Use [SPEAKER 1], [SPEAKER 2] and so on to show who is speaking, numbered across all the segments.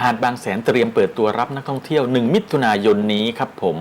[SPEAKER 1] หาดบางแสนเตรียมเปิดตัวรับนักท่องเที่ยว 1 มิถุนายนนี้ครับผม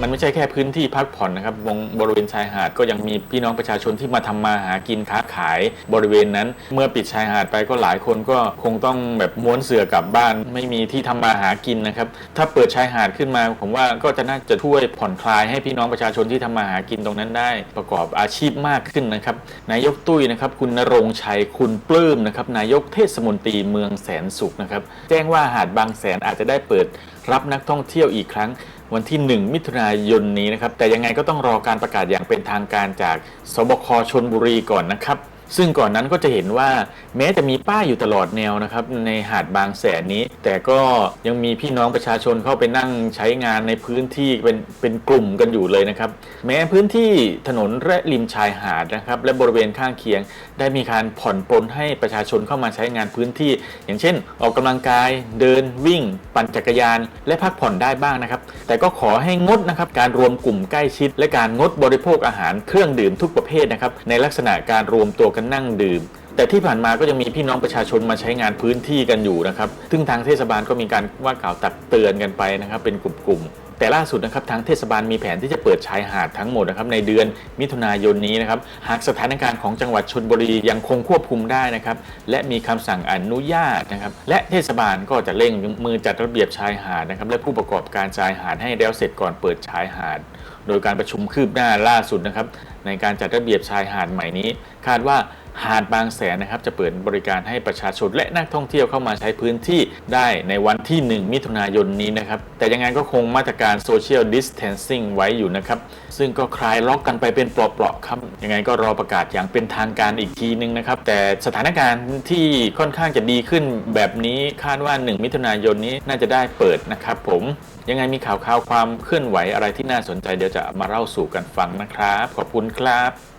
[SPEAKER 1] มันไม่ใช่แค่พื้นที่พักผ่อนนะครับวงบริเวณชายหาดก็ยังมีพี่น้องประชาชนที่มาทำมาหากินค้าขายบริเวณนั้น เมื่อปิดชายหาดไปก็หลายคนก็คงต้องแบบม้วนเสือกลับบ้าน ไม่มีที่ทำมาหากินนะครับ ถ้าเปิดชายหาดขึ้นมา ผมว่าก็จะน่าจะช่วยผ่อนคลายให้พี่น้องประชาชนที่ทำมาหากินตรงนั้นได้ ประกอบอาชีพมากขึ้นนะครับนายกตุ้ยนะครับคุณนรงชัยคุณปลื้มนะครับนายกเทศมนตรีเมืองแสนสุขนะครับแจ้งว่าหาดบางแสนอาจจะได้เปิดรับนักท่องเที่ยวอีกครั้ง วันที่ 1 มิถุนายนนี้นะครับ แต่ยังไงก็ต้องรอการประกาศอย่างเป็นทางการจากสบคชนบุรีก่อนนะครับ ซึ่งก่อนนั้นก็จะเห็นว่าแม้จะมีป้ายอยู่ตลอดแนวนะครับในหาดบางแสนนี้ แต่ก็ยังมีพี่น้องประชาชนเข้าไปนั่งใช้งานในพื้นที่เป็นเป็นกลุ่มกันอยู่เลยนะครับ แม้พื้นที่ถนนและริมชายหาดนะครับและบริเวณข้างเคียง ได้มีการผ่อนปลนให้ประชาชนเข้ามาใช้งานพื้นที่ อย่างเช่น ออกกำลังกายเดินวิ่ง ปั่นจักรยาน และพักผ่อนได้บ้างนะครับ แต่ก็ขอให้งดนะครับการรวมกลุ่มใกล้ชิด และการงดบริโภคอาหารเครื่องดื่มทุกประเภทนะครับในลักษณะการรวมตัวกันนั่งดื่ม แต่ที่ผ่านมาก็ยังมีพี่น้องประชาชนมาใช้งานพื้นที่กันอยู่นะครับ ซึ่งทางเทศบาลก็มีการว่ากล่าวตักเตือนกันไปนะครับ เป็นกลุ่มๆ แต่ล่าสุดนะครับทางเทศบาลมีแผนที่จะเปิดชายหาดทั้งหมดนะครับในเดือนมิถุนายนนี้นะครับหากสถานการณ์ของจังหวัดชนบุรียังคงควบคุมได้นะครับและมีคำสั่งอนุญาตนะครับและเทศบาลก็จะเร่งมือจัดระเบียบชายหาดนะครับและผู้ประกอบการชายหาดให้แล้วเสร็จก่อนเปิดชายหาด โดยการประชุมคืบหน้าล่าสุดนะครับในการจัดระเบียบชายหาดใหม่นี้ คาดว่า หาดบางแสนนะครับจะเปิดบริการให้ประชาชนและนักท่องเที่ยวเข้ามาใช้พื้นที่ได้ในวันที่ 1 มิถุนายนนี้นะครับ แต่ยังไงก็คงมาตรการ Social Distancing ไว้อยู่นะครับ ซึ่งก็คลายล็อกกันไปเป็นเปราะๆครับ ยังไงก็รอประกาศอย่างเป็นทางการอีกทีนึงนะครับ แต่สถานการณ์ที่ค่อนข้างจะดีขึ้นแบบนี้คาดว่า 1 มิถุนายนนี้น่าจะได้เปิดนะครับผมยังไงมีข่าวข่าวความเคลื่อนไหวอะไรที่น่าสนใจเดี๋ยวจะมาเล่าสู่กันฟังนะครับ ขอบคุณครับ